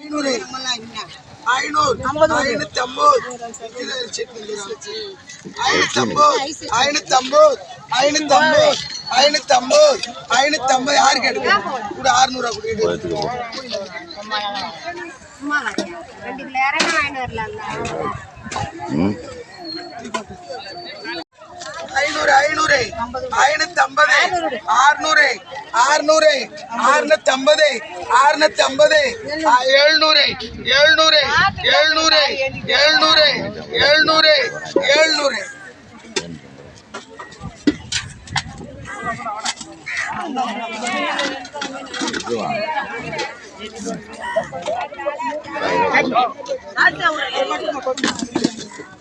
ஐநூறு. ஐநூறு. ஐநூத்தி ஐம்பது. ஐநூத்தி ஐம்பது ஐநூத்தி ஐம்பது ஐநூத்தி ஐம்பது ஐநூத்தி ஐம்பது ஐநூத்தி ஐம்பது யாரு கேட்டு கூட அறுநூறுவா கொடுக்கிட்டு ரெண்டு கிலோ இறங்க வாங்கிட்டு வரலாம்ல. ஐநூறு ஐநூறு. ஐநூத்தி ஐம்பது ஆறுநூறு ஆறுநூறு ஆறுநூத்தி ஐம்பது ஆறுநூத்தி ஐம்பது எழுநூறு எழுநூறு எழுநூறு எழுநூறு எழுநூறு எழுநூறு. ஐநூறு ஐநூறு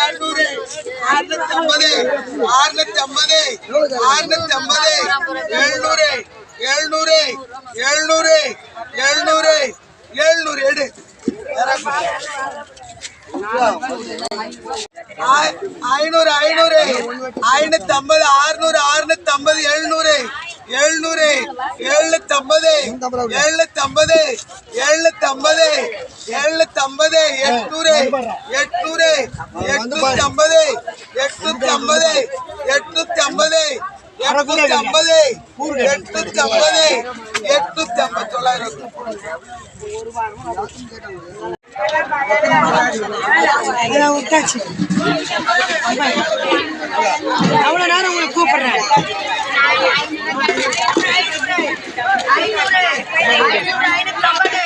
ஆறுநூறு ஆறுநூத்தி ஐம்பது ஆறுநூத்தி ஐம்பது ஆறுநூத்தி ஐம்பது எழுநூறு எழுநூறு எழுநூறு எழுநூறு எழுநூறு எடு ஐநூறு ஐநூறு ஐநூத்தி ஐம்பது ஆறுநூறு ஆறுநூத்தி ஐம்பது எழுநூறு எழுநூறு எழுநூத்தி ஐம்பது எழுநூத்தி ஐம்பது எழுநூத்தி ஐம்பது எழுநூத்தி ஐம்பது எட்நூறு எட்நூறு எட்நூத்தி ஐம்பது எட்நூத்தி ஐம்பது எட்நூத்தி ஐம்பது எட்நூத்தி ஐம்பது எட்நூத்தி ஐம்பது எட்நூத்தி ஐம்பத்தி தொள்ளாயிரம் அவ்வளோ நேரம் உங்களுக்கு கூப்பிடுறேன் ஐநூத்தம்பது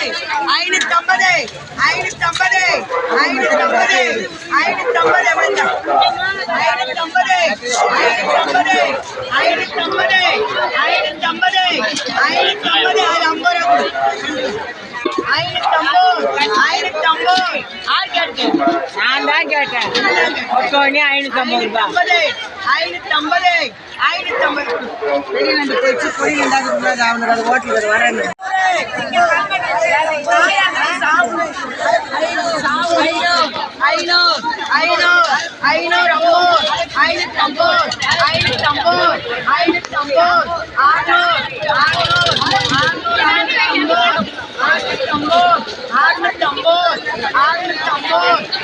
ஐநூத்தம்பது ஐநூத்தம்பது ஐநூத்தம்பது வேண்டாம் ஐநூத்தம்பது ஐநூத்தம்பது ஐநூத்தம்பது ஐநூத்தம்பது ஐநூத்தம்பது அது ஐம்பது ரூபா ஐம்பது ஐநூத்தம்பது ஐநூத்தம்பது தான் கேட்டேன் ஒட்டோனி ஐநூத்தி ஐம்பது ரூபாய் ஐநூத்தி ஐம்பது ஐநூத்தி ஐம்பது வெளியில போயிடுச்சு பொரியல் இல்லாத அவனுக்கு அது ஹோட்டலுக்கு வரேன்னு ஆறு ஆறு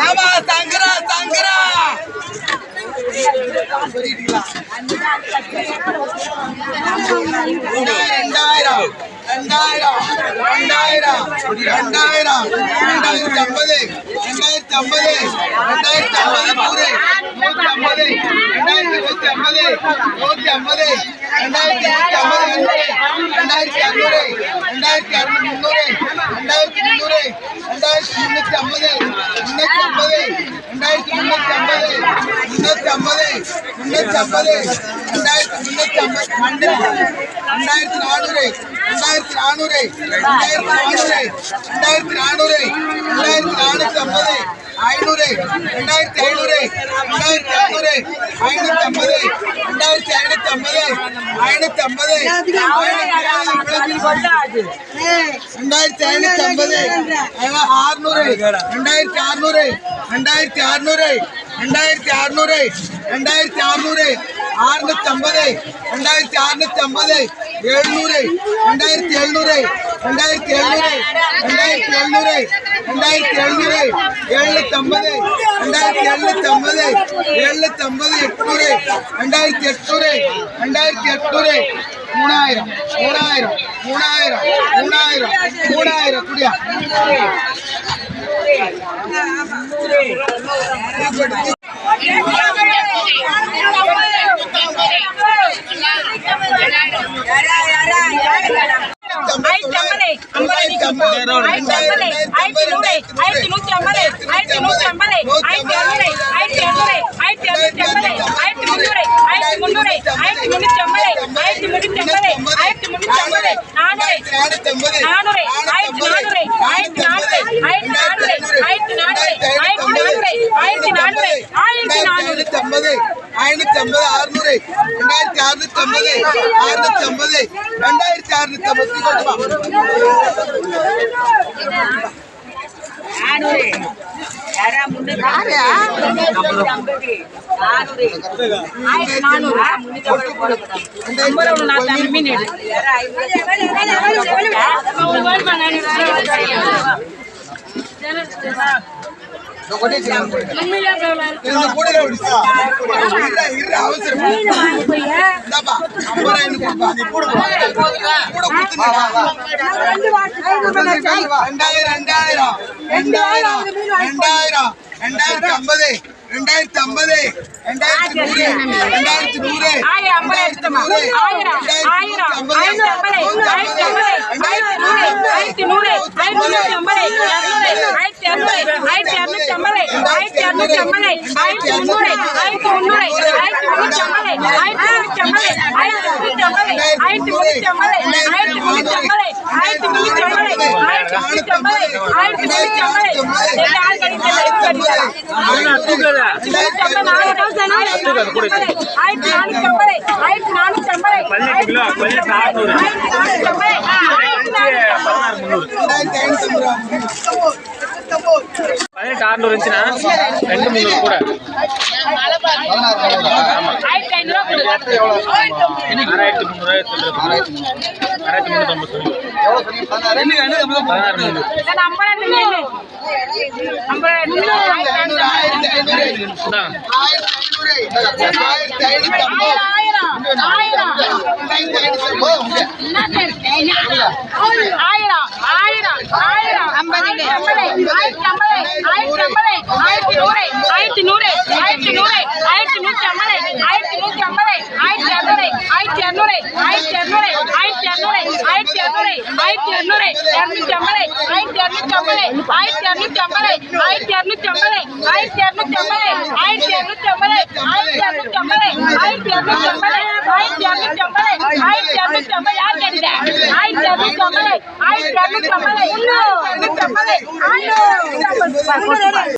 ஏமா சங்கரா சங்கரா ரெண்டாயிரம் ரெண்டாயிரம் ரெண்டாயிரம் ரெண்டாயிரம் ரெண்டாயிரத்தி ஐம்பது ரெண்டாயிரம் ஐம்பது ரெண்டாயிரத்தி ஐம்பது நூறு நூற்றி ஐம்பது ரெண்டாயிரத்தி நூற்றி ஐம்பது நூற்றி ஐம்பது ரெண்டாயிரத்தி நூற்றி ஐம்பது ரெண்டாயிரத்தி அறுநூறு ரெண்டாயிரத்தி அறுநூறு முந்நூறு ரெண்டாயிரத்தி முந்நூறு ரெண்டாயிரத்தி முன்னூத்தி ஐம்பது முன்னூத்தி ஐம்பது ரெண்டாயிரத்தி முன்னூத்தி ஐம்பது முன்னூத்தி ஐம்பது முன்னூத்தி ஐம்பது ரெண்டாயிரத்தி முன்னூத்தி ஐம்பது மண்டல் ரெண்டாயிரத்தி நானூறு ரெண்டாயிரத்தி நானூறு ரெண்டாயிரத்தி நானூறு ரெண்டாயிரத்தி நானூறு ரெண்டாயிரத்தி நானூத்தி ஐம்பது ஐநூறு ரெண்டாயிரத்தி ஐநூறு ரெண்டாயிரத்தி ஐநூறு ஐநூத்தி ஐம்பது ரெண்டாயிரத்தி ஐநூத்தி ஐம்பது ஐநூத்தி ஐம்பது. ரெண்டாயிரத்தி ஐநூத்தி ஐம்பது. ஆறுநூறு. ரெண்டாயிரத்தி அறுநூறு. ரெண்டாயிரத்தி அறுநூறு. ரெண்டாயிரத்தி அறுநூறு. ரெண்டாயிரத்தி அறுநூறு. அறுநூத்தி ஐம்பது. ரெண்டாயிரத்தி அறுநூத்தி ஐம்பது. எழுநூறு. ரெண்டாயிரத்தி எழுநூறு. ரெண்டாயிரத்தி எழுநூறு ரெண்டாயிரத்தி எழுநூறு ரெண்டாயிரத்தி எழுநூறு எழுநூத்தி ஐம்பது ரெண்டாயிரத்தி எழுநூத்தி ஐம்பது எழுநூத்தி ஐம்பது எட்நூறு ரெண்டாயிரத்தி எட்நூறு ரெண்டாயிரத்தி எட்நூறு. மூணாயிரம் மூணாயிரம் மூணாயிரம் மூணாயிரம் மூணாயிரம் குடியா. யாரா யாரா? நானூறு ஆயிரத்தி நானூறு ஆயிரத்தி நானூறு ஆயிரத்தி நானூறு ஆயிரத்தி நானூறு ஆயிரத்தி நானூறு ஆயிரத்தி நானூறு ஐம்பது ஐநூத்தி ஐம்பது அறுநூறு ரெண்டாயிரத்தி அறுநூத்தி ஐம்பது அறுநூத்தி ஐம்பது ரெண்டாயிரத்தி அறுநூத்தி ஐம்பது ரெண்டாயிரம் ரெண்டாயிரம் ரெண்டாயிரம் ரெண்டாயிரத்தி ஐம்பது. ரெண்டாயிரத்தி ஐம்பது ரெண்டாயிரத்தி நூறு ரெண்டாயிரத்தி நூறு ரெண்டாயிரத்தி நூறு ரெண்டாயிரத்தி நூறு ஆயிரத்தி பதினெட்டு ஆறுநூறு இருந்துச்சுன்னா ரெண்டு முந்நூறு கூட ஆறாயிரத்தி முந்நூறு பதினாறு முந்நூறு. ஆயிரத்தி இரநூத்தி ஐம்பது ஆயிரத்தி చెప్పాలి